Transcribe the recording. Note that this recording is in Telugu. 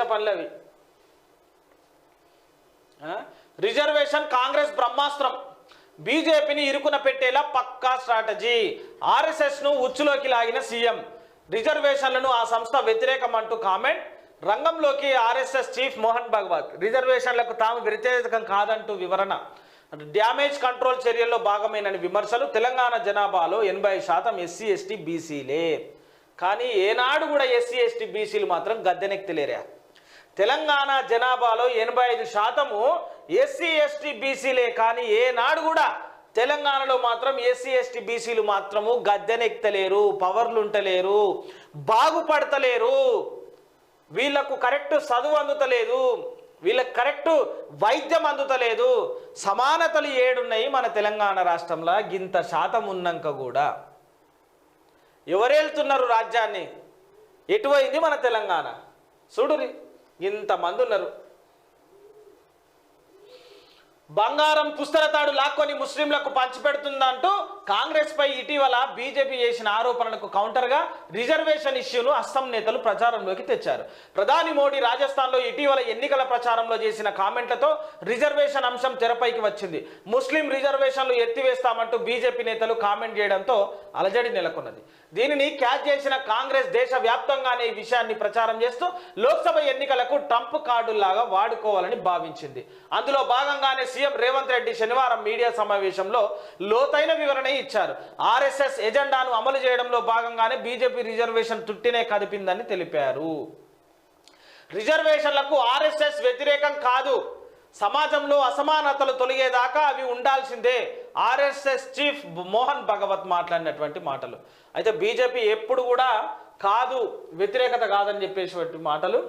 చేసిన పనులు అవి. రిజర్వేషన్ కాంగ్రెస్ బ్రహ్మాస్త్రం. బీజేపీని ఇరుకున పెట్టేలా పక్కా స్ట్రాటజీ. ఆర్ఎస్ఎస్ను ఉచ్చులోకి లాగిన సీఎం. రిజర్వేషన్లను ఆ సంస్థ వ్యతిరేకం అంటూ కామెంట్. రంగంలోకి ఆర్ఎస్ఎస్ చీఫ్ మోహన్ భగవత్. రిజర్వేషన్లకు తాము వ్యతిరేకం కాదంటూ వివరణ. డ్యామేజ్ కంట్రోల్ చర్యల్లో భాగమైన విమర్శలు తెలంగాణ జనాభాలో ఎనభై శాతం ఎస్సీ ఎస్టీ బీసీలే. కానీ ఏనాడు కూడా ఎస్సీ ఎస్టీ బీసీలు మాత్రం గద్దెనెక్తలేరా తెలంగాణ జనాభాలో ఎనభై ఐదు శాతము ఎస్సీ ఎస్టీ బీసీలే కానీ ఏనాడు కూడా తెలంగాణలో మాత్రం ఎస్సీ ఎస్టీ బీసీలు మాత్రము గద్దెనెక్తలేరు పవర్లు ఉంటలేరు బాగుపడతలేరు. వీళ్ళకు కరెక్ట్ చదువు అందుతలేదు వీళ్ళకి కరెక్ట్ వైద్యం అందుతలేదు. సమానతలు ఏడున్నాయి మన తెలంగాణ రాష్ట్రంలో గింత శాతం ఉన్నాక కూడా. ఎవరేళ్తున్నారు రాజ్యాన్ని? ఎటువైంది మన తెలంగాణ? చూడురి. ఇంతమంది ఉన్నారు బంగారం పుస్తలతాడు లాక్కొని ముస్లింలకు పంచిపెడుతుందంటూ కాంగ్రెస్ పై ఇటీవల బీజేపీ చేసిన ఆరోపణలకు కౌంటర్గా రిజర్వేషన్ ఇష్యూను అస్సాం నేతలు ప్రచారంలోకి తెచ్చారు. ప్రధాని మోడీ రాజస్థాన్లో ఇటీవల ఎన్నికల ప్రచారంలో చేసిన కామెంట్లతో రిజర్వేషన్ అంశం తెరపైకి వచ్చింది. ముస్లిం రిజర్వేషన్లు ఎత్తివేస్తామంటూ బీజేపీ నేతలు కామెంట్ చేయడంతో అలజడి నెలకొన్నది. దీనిని క్యాచ్ చేసిన కాంగ్రెస్ దేశ వ్యాప్తంగానే ఈ విషయాన్ని ప్రచారం చేస్తూ లోక్సభ ఎన్నికలకు ట్రంప్ కార్డులాగా వాడుకోవాలని భావించింది. అందులో భాగంగానే సీఎం రేవంత్ రెడ్డి శనివారం మీడియా సమావేశంలో లోతైన వివరణ ఇచ్చారు. ఆర్ఎస్ఎస్ ఎజెండాను అమలు చేయడంలో భాగంగానే బీజేపీ రిజర్వేషన్ తుట్టినే కదిపిందని తెలిపారు. రిజర్వేషన్లకు ఆర్ఎస్ఎస్ వ్యతిరేకం కాదు. సమాజంలో అసమానతలు తొలగేదాకా అవి ఉండాల్సిందే. ఆర్ఎస్ఎస్ చీఫ్ మోహన్ భగవత్ మాట్లాడినటువంటి మాటలు. అయితే బీజేపీ ఎప్పుడు కూడా కాదు వ్యతిరేకత కాదని చెప్పేసినటువంటి మాటలు